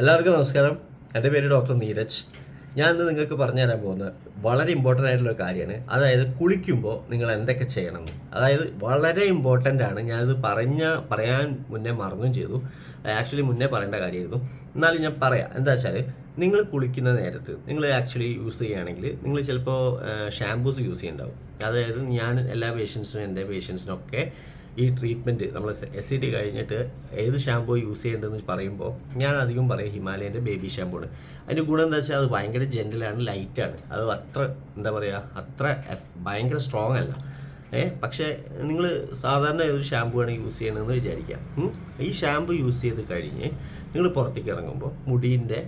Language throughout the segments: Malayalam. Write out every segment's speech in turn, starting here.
എല്ലാവർക്കും നമസ്കാരം. എന്റെ പേര് ഡോക്ടർ നീരജ്. ഞാൻ ഇന്ന് നിങ്ങൾക്ക് പറഞ്ഞു തരാൻ പോകുന്നത് വളരെ ഇമ്പോർട്ടന്റ് ആയിട്ടുള്ള കാര്യമാണ്. അതായത് കുളിക്കുമ്പോൾ നിങ്ങൾ എന്തൊക്കെ ചെയ്യണം? അതായത് വളരെ ഇമ്പോർട്ടന്റ് ആണ്. ഞാനിത് പറഞ്ഞ പറയാൻ മുന്നേ മറന്നും ചെയ്തു. ആക്ച്വലി മുന്നേ പറയേണ്ട കാര്യമായിരുന്നു. എന്നാലും ഞാൻ പറയാം. എന്താ വെച്ചാൽ നിങ്ങൾ കുളിക്കുന്ന നേരത്ത് നിങ്ങൾ ആക്ച്വലി യൂസ് ചെയ്യുകയാണെങ്കിൽ നിങ്ങൾ ചിലപ്പോൾ ഷാമ്പൂസ് യൂസ് ചെയ്യുന്നുണ്ടാവും അതായത് ഞാൻ എല്ലാ പേഷ്യൻസിനും എന്റെ പേഷ്യൻസിനൊക്കെ ഈ ട്രീറ്റ്മെന്റ് നമ്മൾ എസ് ഇ ഡി കഴിഞ്ഞിട്ട് ഏത് ഷാമ്പൂ യൂസ് ചെയ്യേണ്ടതെന്ന് പറയുമ്പോൾ ഞാൻ അധികം പറയും ഹിമാലയന്റെ ബേബി ഷാമ്പൂ ആണ് അതിന്റെ ഗുണം എന്താ വെച്ചാൽ അത് ഭയങ്കര ജെന്റലാണ് ലൈറ്റാണ് അത് അത്ര എന്താ പറയുക അത്ര ഭയങ്കര സ്ട്രോങ് അല്ല. ഏ പക്ഷേ നിങ്ങൾ സാധാരണ ഏതൊരു ഷാമ്പൂ ആണ് യൂസ് ചെയ്യണമെന്ന് വിചാരിക്കാം ഈ ഷാമ്പൂ യൂസ് ചെയ്ത് കഴിഞ്ഞ് നിങ്ങൾ പുറത്തേക്ക് ഇറങ്ങുമ്പോൾ മുടീന്റെ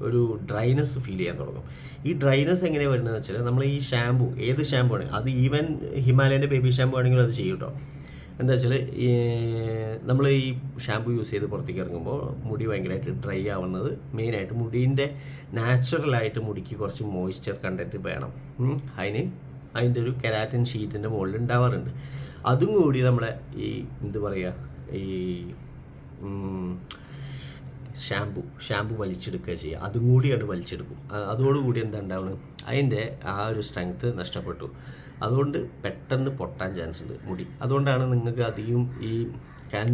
ഒരു ഡ്രൈനസ് ഫീൽ ചെയ്യാൻ തുടങ്ങും. ഈ ഡ്രൈനസ് എങ്ങനെ വരുന്നതെന്ന് വെച്ചാൽ നമ്മൾ ഈ ഷാമ്പൂ ഏത് ഷാമ്പൂ ആണ് അത് ഈവൻ ഹിമാലയന്റെ ബേബി ഷാമ്പൂ ആണെങ്കിലും അത് ചെയ്യും കേട്ടോ എന്താ വെച്ചാൽ നമ്മൾ ഈ ഷാമ്പു യൂസ് ചെയ്ത് പുറത്തേക്ക് ഇറങ്ങുമ്പോൾ മുടി ഭയങ്കരമായിട്ട് ഡ്രൈ ആവുന്നത് മെയിനായിട്ട് മുടീന്റെ നാച്ചുറലായിട്ട് മുടിക്ക് കുറച്ച് മോയ്സ്ചർ കണ്ടന്റ് വേണം. അതിന് അതിന്റെ ഒരു കെരാറ്റിൻ ഷീറ്റിന്റെ മുകളിൽ ഉണ്ടാവാറുണ്ട്. അതും കൂടി നമ്മളെ ഈ എന്ത് പറയുക ഈ ഷാമ്പു ഷാമ്പു വലിച്ചെടുക്കുക ചെയ്യുക. അതും കൂടിയാണ് വലിച്ചെടുക്കും. അതോടുകൂടി എന്താ ഉണ്ടാവുന്നത്? അതിന്റെ ആ ഒരു സ്ട്രെങ്ത് നഷ്ടപ്പെട്ടു. അതുകൊണ്ട് പെട്ടെന്ന് പൊട്ടാൻ ചാൻസ് ഉണ്ട്. മുടി. അതുകൊണ്ടാണ് നിങ്ങൾക്ക് അധികം ഈ ക്യാൻ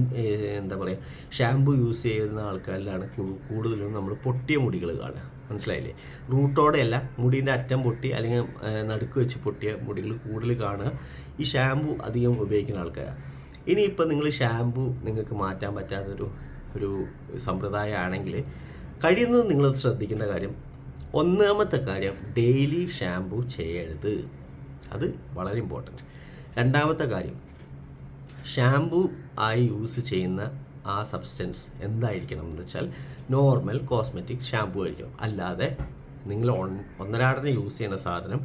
എന്താ പറയുക ഷാമ്പു യൂസ് ചെയ്യുന്ന ആൾക്കാരിലാണ് കൂടുതലും നമ്മൾ പൊട്ടിയ മുടികൾ കാണുക. മനസ്സിലായില്ലേ? റൂട്ടോടെ അല്ല മുടീന്റെ അറ്റം പൊട്ടി അല്ലെങ്കിൽ നടുക്ക് വെച്ച് പൊട്ടിയ മുടികൾ കൂടുതൽ കാണുക. ഈ ഷാമ്പു അധികം ഉപയോഗിക്കുന്ന ആൾക്കാരാണ് ഇനിയിപ്പോൾ നിങ്ങൾ ഷാമ്പു നിങ്ങൾക്ക് മാറ്റാൻ പറ്റാത്തൊരു ഒരു സമ്പ്രദായമാണെങ്കിൽ കഴിയുന്നതും നിങ്ങൾ ശ്രദ്ധിക്കേണ്ട കാര്യം ഒന്നാമത്തെ കാര്യം ഡെയിലി ഷാമ്പു ചെയ്യരുത്. അത് വളരെ ഇമ്പോർട്ടന്റ് രണ്ടാമത്തെ കാര്യം ഷാംപൂ ആയി യൂസ് ചെയ്യുന്ന ആ സബ്സ്റ്റൻസ് എന്തായിരിക്കണം എന്ന് വെച്ചാൽ നോർമൽ കോസ്മെറ്റിക് ഷാംപൂ ആയിരിക്കണം. അല്ലാതെ നിങ്ങൾ ഒന്നരാടനെ യൂസ് ചെയ്യുന്ന സാധനം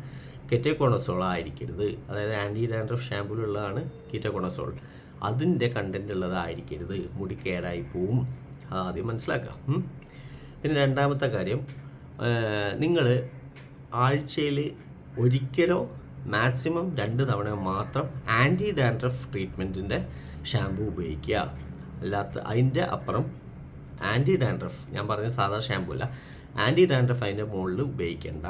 കെറ്റക്കോണസോൾ ആയിരിക്കരുത്. അതായത് ആന്റി ഡാൻഡ്രഫ് ഷാമ്പൂലുള്ളതാണ് കീറ്റോകോണസോൾ അതിന്റെ കണ്ടന്റ് ഉള്ളതായിരിക്കരുത്. മുടി കേടായി പോവും. ആദ്യം മനസ്സിലാക്കാം. പിന്നെ രണ്ടാമത്തെ കാര്യം നിങ്ങൾ ആഴ്ചയിൽ ഒരിക്കലോ മാക്സിമം രണ്ട് തവണ മാത്രം ആന്റി ഡാൻഡ്രഫ് ട്രീറ്റ്മെന്റിന്റെ ഷാമ്പു ഉപയോഗിക്കുക. അല്ലാത്ത അതിന്റെ അപ്പുറം ആന്റി ഡാൻഡ്രഫ് ഞാൻ പറഞ്ഞ സാധാരണ ഷാമ്പു അല്ല. ആന്റി ഡാൻഡ്രഫ് അതിന്റെ മുകളിൽ ഉപയോഗിക്കേണ്ട.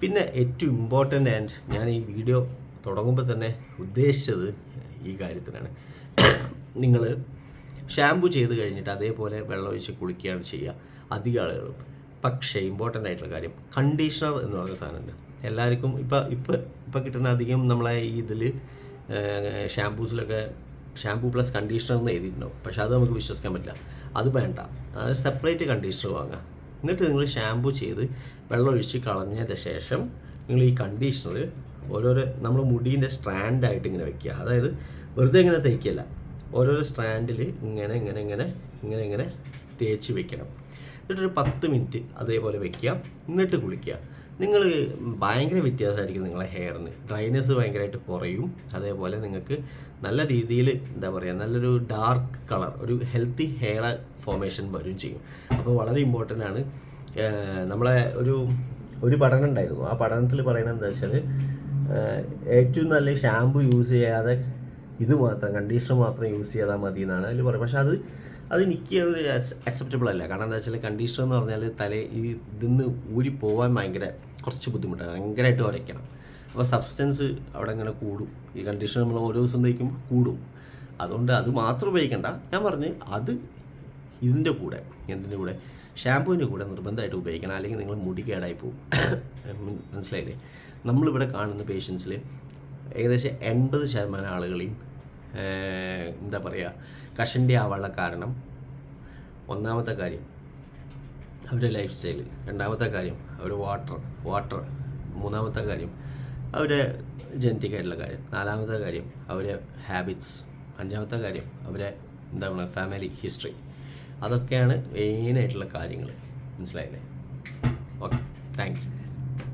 പിന്നെ ഏറ്റവും ഇമ്പോർട്ടന്റ് ആൻഡ് ഞാൻ ഈ വീഡിയോ തുടങ്ങുമ്പോൾ തന്നെ ഉദ്ദേശിച്ചത് ഈ കാര്യത്തിനാണ്. നിങ്ങൾ ഷാമ്പു ചെയ്ത് കഴിഞ്ഞിട്ട് അതേപോലെ വെള്ളമൊഴിച്ച് കുളിക്കുകയാണ് ചെയ്യുക. അധിക ആളുകളും. പക്ഷേ ഇമ്പോർട്ടന്റ് ആയിട്ടുള്ള കാര്യം കണ്ടീഷണർ എന്ന് പറയുന്ന സാധനമുണ്ട്. എല്ലാവർക്കും ഇപ്പം ഇപ്പം ഇപ്പം കിട്ടുന്ന അധികം നമ്മളെ ഈ ഇതിൽ ഷാമ്പൂസിലൊക്കെ ഷാമ്പൂ പ്ലസ് കണ്ടീഷണർ എന്ന് എഴുതിയിട്ടുണ്ടാവും. പക്ഷെ അത് നമുക്ക് വിശ്വസിക്കാൻ പറ്റില്ല. അത് വേണ്ട. അത് സെപ്പറേറ്റ് കണ്ടീഷണർ വാങ്ങുക എന്നിട്ട് നിങ്ങൾ ഷാംപൂ ചെയ്ത് വെള്ളമൊഴിച്ച് കളഞ്ഞതിന്റെ ശേഷം നിങ്ങൾ ഈ കണ്ടീഷണർ ഓരോരോ നമ്മൾ മുടീന്റെ സ്ട്രാൻഡായിട്ട് ഇങ്ങനെ വെക്കുക. അതായത് വെറുതെ ഇങ്ങനെ തേക്കല്ല ഓരോരോ സ്ട്രാൻഡിൽ ഇങ്ങനെ ഇങ്ങനെ ഇങ്ങനെ ഇങ്ങനെ ഇങ്ങനെ തേച്ച് വെക്കണം. എന്നിട്ടൊരു പത്ത് മിനിറ്റ് അതേപോലെ വെക്കുക. എന്നിട്ട് കുളിക്കുക. നിങ്ങൾ ഭയങ്കര വ്യത്യാസമായിരിക്കും നിങ്ങളെ ഹെയറിന്. ഡ്രൈനെസ് ഭയങ്കരമായിട്ട് കുറയും. അതേപോലെ നിങ്ങൾക്ക് നല്ല രീതിയിൽ എന്താ പറയുക നല്ലൊരു ഡാർക്ക് കളർ ഒരു ഹെൽത്തി ഹെയർ ഫോർമേഷൻ വരും ചെയ്യും. അപ്പോൾ വളരെ ഇമ്പോർട്ടന്റ് ആണ്. നമ്മളെ ഒരു ഒരു പഠനം ഉണ്ടായിരുന്നു. ആ പഠനത്തിൽ പറയുന്നത് എന്താ വെച്ചാൽ ഏറ്റവും നല്ല ഷാമ്പു യൂസ് ചെയ്യാതെ ഇത് മാത്രം കണ്ടീഷണർ മാത്രം യൂസ് ചെയ്താൽ മതി എന്നാണ് അതിൽ പറയുന്നത് പക്ഷേ അത് അത് എനിക്ക് അത് അക്സെപ്റ്റബിൾ അല്ല. കാരണം എന്താ വെച്ചാൽ കണ്ടീഷണർ എന്ന് പറഞ്ഞാൽ തല ഈ ഇതിന്ന് ഊരി പോകാൻ ഭയങ്കര കുറച്ച് ബുദ്ധിമുട്ടാണ് ഭയങ്കരമായിട്ട് ഉരയ്ക്കണം അപ്പോൾ സബ്സ്റ്റൻസ് അവിടെ ഇങ്ങനെ കൂടും. ഈ കണ്ടീഷണർ നമ്മൾ ഓരോ ദിവസം തേക്കും കൂടും. അതുകൊണ്ട് അത് മാത്രം ഉപയോഗിക്കണ്ട. ഞാൻ പറഞ്ഞ് അത് ഇതിന്റെ കൂടെ എന്തിന്റെ കൂടെ? ഷാമ്പുവിന്റെ കൂടെ നിർബന്ധമായിട്ട് ഉപയോഗിക്കണം. അല്ലെങ്കിൽ നിങ്ങൾ മുടി കേടായി പോകും മനസ്സിലായില്ലേ? നമ്മളിവിടെ കാണുന്ന പേഷ്യൻസിൽ ഏകദേശം എൺപത് ശതമാനം ആളുകളെയും എന്താ പറയുക കഷന്റെ ആവാനുള്ള കാരണം. ഒന്നാമത്തെ കാര്യം അവരുടെ ലൈഫ് സ്റ്റൈൽ രണ്ടാമത്തെ കാര്യം അവർ വാട്ടർ വാട്ടർ മൂന്നാമത്തെ കാര്യം അവരെ ജനറ്റിക് ആയിട്ടുള്ള കാര്യം. നാലാമത്തെ കാര്യം അവരെ ഹാബിറ്റ്സ് അഞ്ചാമത്തെ കാര്യം അവരെ എന്താ പറയുക ഫാമിലി ഹിസ്റ്ററി അതൊക്കെയാണ് മെയിനായിട്ടുള്ള കാര്യങ്ങൾ മനസ്സിലായില്ലേ? Okay thank you